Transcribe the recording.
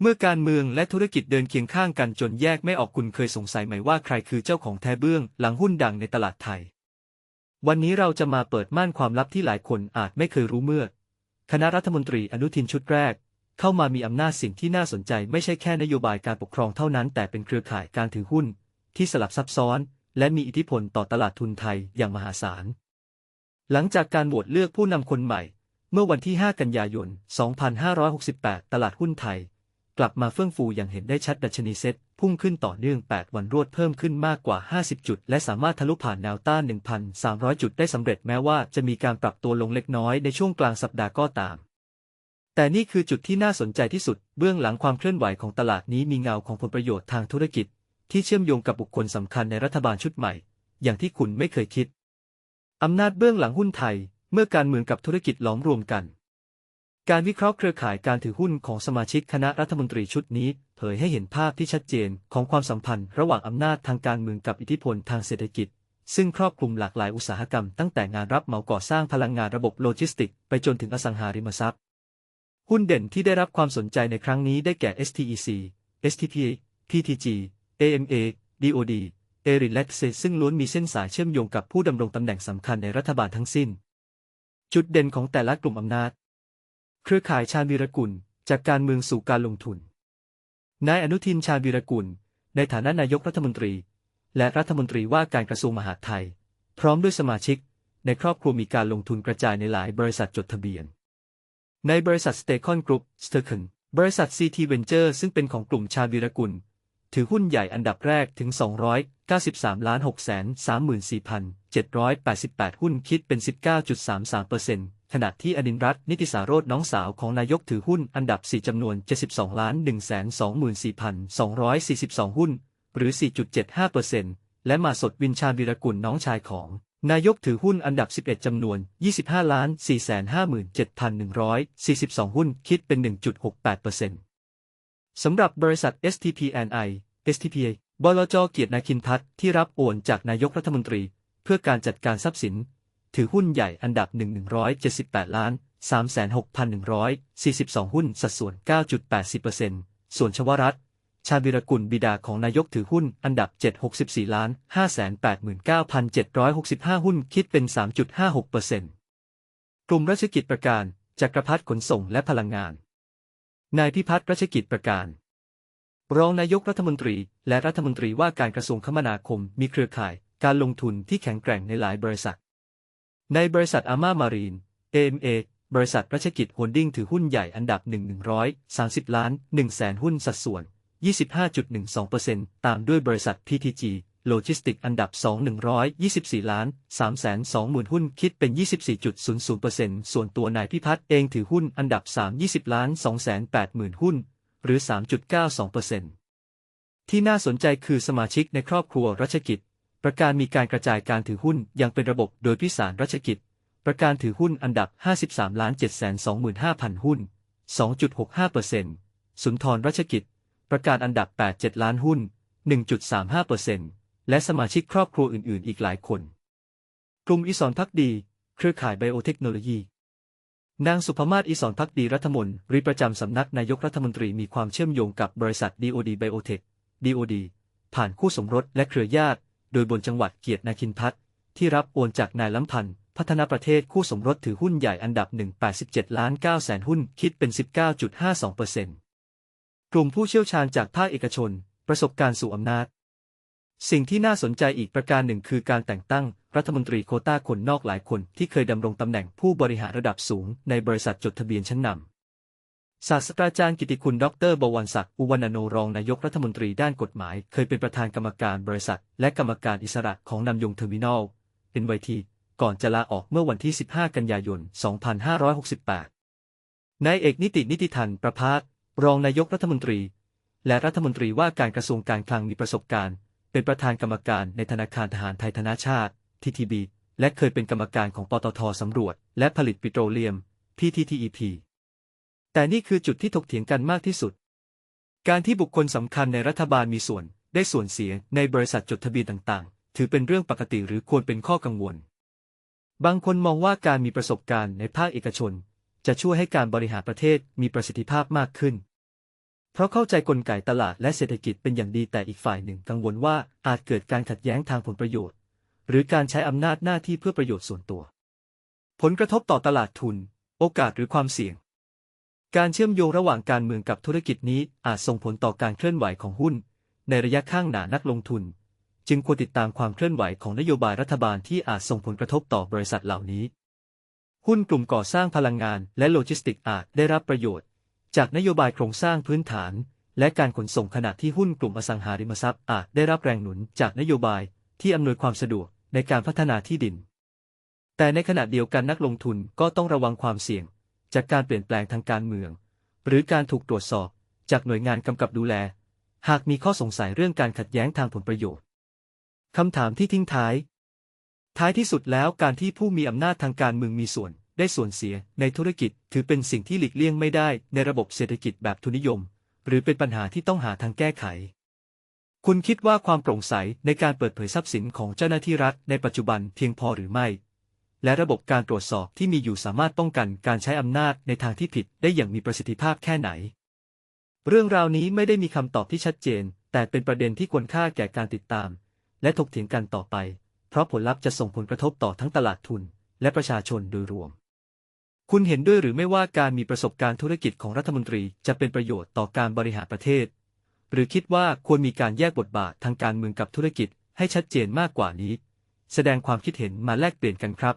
เมื่อการเมืองและธุรกิจเดินเคียงข้างกันจนแยกไม่ออกคุณเคยสงสัยไหมว่าใครคือเจ้าของแท้เบื้องหลังหุ้นดังในตลาดไทย วันนี้เราจะมาเปิดม่านความลับที่หลายคนอาจไม่เคยรู้เมื่อ คณะรัฐมนตรีอนุทินชุดแรก เข้ามามีอำนาจสิ่งที่น่าสนใจไม่ใช่แค่นโยบายการปกครองเท่านั้น แต่เป็นเครือข่ายการถือหุ้น ที่สลับซับซ้อน และมีอิทธิพลต่อตลาดทุนไทยอย่างมหาศาล หลังจากการโหวตเลือกผู้นำคนใหม่ เมื่อวันที่ 5 กันยายน 2568 ตลาดหุ้นไทย กลับมาเฟื่องฟูอย่างเห็นได้ชัดดัชนีเซ็ตพุ่งขึ้นต่อเนื่อง 8 วันรวดเพิ่มขึ้นมากกว่า 50 จุด และสามารถทะลุผ่านแนวต้าน 1,300 จุดได้สำเร็จแม้ว่าจะมีการปรับตัวลงเล็กน้อยในช่วงกลางสัปดาห์ก็ตาม แต่นี่คือจุดที่น่าสนใจที่สุด เบื้องหลังความเคลื่อนไหวของตลาดนี้มีเงาของผลประโยชน์ทางธุรกิจ ที่เชื่อมโยงกับบุคคลสำคัญในรัฐบาลชุดใหม่ อย่างที่คุณไม่เคยคิดอำนาจเบื้องหลังหุ้นไทย เมื่อการเมืองกับธุรกิจล้อมรวมกัน การวิเคราะห์เครือข่ายการถือหุ้นของสมาชิกคณะรัฐมนตรีชุดนี้ เผยให้เห็นภาพที่ชัดเจนของความสัมพันธ์ระหว่างอำนาจทางการเมืองกับอิทธิพลทางเศรษฐกิจ ซึ่งครอบคลุมหลากหลายอุตสาหกรรมตั้งแต่งานรับเหมาก่อสร้างพลังงานระบบโลจิสติกส์ไปจนถึงอสังหาริมทรัพย์ หุ้นเด่นที่ได้รับความสนใจในครั้งนี้ได้แก่ STEC STP, PTG AMA DOD เอริและเซซึ่งล้วนมีเส้นสายเชื่อมโยงกับผู้ดำรงตำแหน่งสำคัญในรัฐบาลทั้งสิ้น จุดเด่นของแต่ละกลุ่มอำนาจ เครือข่ายชาญวีรกุล จากการเมืองสู่การลงทุน นายอนุทินชาญวีรกุล ในฐานะนายกรัฐมนตรี และรัฐมนตรีว่าการกระทรวงมหาดไทย พร้อมด้วยสมาชิก ในครอบครัวมีการลงทุนกระจายในหลายบริษัทจดทะเบียน ในบริษัทสเตคอนกรุ๊ปสเตอร์คนบริษัท CT Venture ซึ่งเป็นของกลุ่มชาญวีรกุล ถือหุ้นใหญ่อันดับแรกถึง 93ล้าน6 3 4 788 หุ้นคิดเป็น 19.33%ขณะที่อดินรัตน์นิติสารโรจน้องสาวของนายกถือหุ้นอันดับ 4 จำนวน 72ล้าน124,242 หุ้น หรือ 4.75%และมาสดวินชาญวีรกุลน้องชายของ นายกถือหุ้นอันดับ 11 จำนวน 25ล้าน457,142 หุ้นคิดเป็น 1.68%สำหรับบริษัท STPNI STPA บลจเกียรตินาคินทัศน์ที่รับโอนจากนายกรัฐมนตรี เพื่อการจัดการทรัพย์สิน ถือหุ้นใหญ่อันดับ178 ล้าน 36,142 หุ้น สัดส่วน 9.80%ส่วนชวรัตชาญวิรกุลบิดาของนายกถือหุ้นอันดับ 764 ล้าน 589,765 หุ้นคิดเป็น 3.56%กลุ่มรัชกิจประการ จักรพัฒขนส่งและพลังงาน นายพิพัฒน์รัชกิจประการ รองนายกรัฐมนตรี และรัฐมนตรีว่าการกระทรวงคมนาคมมีเครือข่าย การลงทุนที่แข็งแกร่งในหลายบริษัท ในบริษัทอาม่ามารีน AMA บริษัทรัชกิจโฮลดิ้งถือหุ้นใหญ่อันดับ1 130 ล้าน1แสนหุ้นสัดส่วน 25.12%ตามด้วยบริษัท PTG โลจิสติกอันดับ 2 124 ล้าน3แสน20,000หุ้นคิดเป็น 24.00%ส่วนตัวนายพิพัฒน์เองถือหุ้นอันดับ 3 20 ล้าน2แสน80,000หุ้น หรือ 3.92%ที่น่าสนใจคือสมาชิกในครอบครัวรัชกิจ ประการมีการกระจายการถือหุ้นอย่างเป็นระบบโดยพิสารรัชกิจ ประการถือหุ้นอันดับ 53ล้าน725,000 หุ้น 2.65%สุนทรรัชกิจ ประการอันดับ 87 ล้านหุ้น 1.35%และสมาชิกครอบครัวอื่น ๆ อีกหลายคน กลุ่มอิสรพักดี เครือข่ายไบโอเทคโนโลยี นางสุภมาศอิสรพักดีรัฐมนตรีประจำสำนักนายกรัฐมนตรีมีความเชื่อมโยงกับบริษัท DOD Biotech DOD ผ่านคู่สมรสและเครือญาติ โดยบนจังหวัดเกียรตินาคินพัฒน์ที่รับโอนจากนายล้ำพันธ์พัฒนาประเทศคู่สมรสถือหุ้นใหญ่อันดับ 187 ล้าน9แสนหุ้น คิดเป็น 19.52%กลุ่มผู้เชี่ยวชาญจากภาคเอกชน ประสบการณ์สู่อำนาจ สิ่งที่น่าสนใจอีกประการหนึ่งคือการแต่งตั้ง รัฐมนตรีโคต้าคนนอกหลายคนที่เคยดำรงตำแหน่งผู้บริหารระดับสูงในบริษัทจดทะเบียนชั้นนำศาสตราจารย์กิติคุณดรบวรศักดิ์อุวรรณโนรองนายกรัฐมนตรีด้านกฎหมาย เคยเป็นประธานกรรมการบริษัท และกรรมการอิสระของนำยงเทอร์มินอลเป็นไวทีก่อนจะลาออกเมื่อวันที่ 15 กันยายน 2568 นายเอกนิตินิติทันประพาสรองนายกรัฐมนตรี และรัฐมนตรีว่าการกระทรวงการคลังมีประสบการณ์ เป็นประธานกรรมการในธนาคารทหารไทยธนาชาติ TTB และเคยเป็นกรรมการของปตทสำรวจ และผลิตปิโตรเลียม PTTEP แต่นี่คือจุดที่ถกเถียงกันมากที่สุด การที่บุคคลสำคัญในรัฐบาลมีส่วน ได้ส่วนเสียในบริษัทจดทะเบียนต่างๆ ถือเป็นเรื่องปกติหรือควรเป็นข้อกังวล บางคนมองว่าการมีประสบการณ์ในภาคเอกชน จะช่วยให้การบริหารประเทศมีประสิทธิภาพมากขึ้น เพราะเข้าใจกลไกตลาดและเศรษฐกิจเป็นอย่างดีแต่อีกฝ่ายหนึ่งกังวลว่าอาจเกิดการขัดแย้งทางผลประโยชน์ หรือการใช้อำนาจหน้าที่เพื่อประโยชน์ส่วนตัว ผลกระทบต่อตลาดทุน โอกาสหรือความเสี่ยง การเชื่อมโยงระหว่างการเมืองกับธุรกิจนี้อาจส่งผลต่อการเคลื่อนไหวของหุ้น ในระยะข้างหน้านักลงทุน จึงควรติดตามความเคลื่อนไหวของนโยบายรัฐบาลที่อาจส่งผลกระทบต่อบริษัทเหล่านี้ หุ้นกลุ่มก่อสร้างพลังงานและโลจิสติกส์อาจได้รับประโยชน์ จากนโยบายโครงสร้างพื้นฐาน และการขนส่งขณะที่หุ้นกลุ่มอสังหาริมทรัพย์อาจได้รับแรงหนุนจากนโยบายที่อำนวยความสะดวก ในการพัฒนาที่ดิน แต่ในขณะเดียวกันนักลงทุนก็ต้องระวังความเสี่ยง จากการเปลี่ยนแปลงทางการเมือง หรือการถูกตรวจสอบจากหน่วยงานกำกับดูแล หากมีข้อสงสัยเรื่องการขัดแย้งทางผลประโยชน์คำถามที่ทิ้งท้าย ท้ายที่สุดแล้วการที่ผู้มีอำนาจทางการเมืองมีส่วน ได้ส่วนเสียในธุรกิจถือเป็นสิ่งที่หลีกเลี่ยงไม่ได้ในระบบเศรษฐกิจแบบทุนนิยม หรือเป็นปัญหาที่ต้องหาทางแก้ไข คุณคิดว่าความโปร่งใสในการเปิดเผยทรัพย์สินของเจ้าหน้าที่รัฐในปัจจุบันเพียงพอหรือไม่ และระบบการตรวจสอบที่มีอยู่สามารถป้องกันการใช้อำนาจในทางที่ผิดได้อย่างมีประสิทธิภาพแค่ไหน เรื่องราวนี้ไม่ได้มีคำตอบที่ชัดเจน แต่เป็นประเด็นที่ควรค่าแก่การติดตาม และถกเถียงกันต่อไป เพราะผลลัพธ์จะส่งผลกระทบต่อทั้งตลาดทุน และประชาชนโดยรวม คุณเห็นด้วยหรือไม่ว่าการมีประสบการณ์ธุรกิจของรัฐมนตรีจะเป็นประโยชน์ต่อการบริหารประเทศ หรือคิดว่าควรมีการแยกบทบาททางการเมืองกับธุรกิจให้ชัดเจนมากกว่านี้ แสดงความคิดเห็นมาแลกเปลี่ยนกันครับ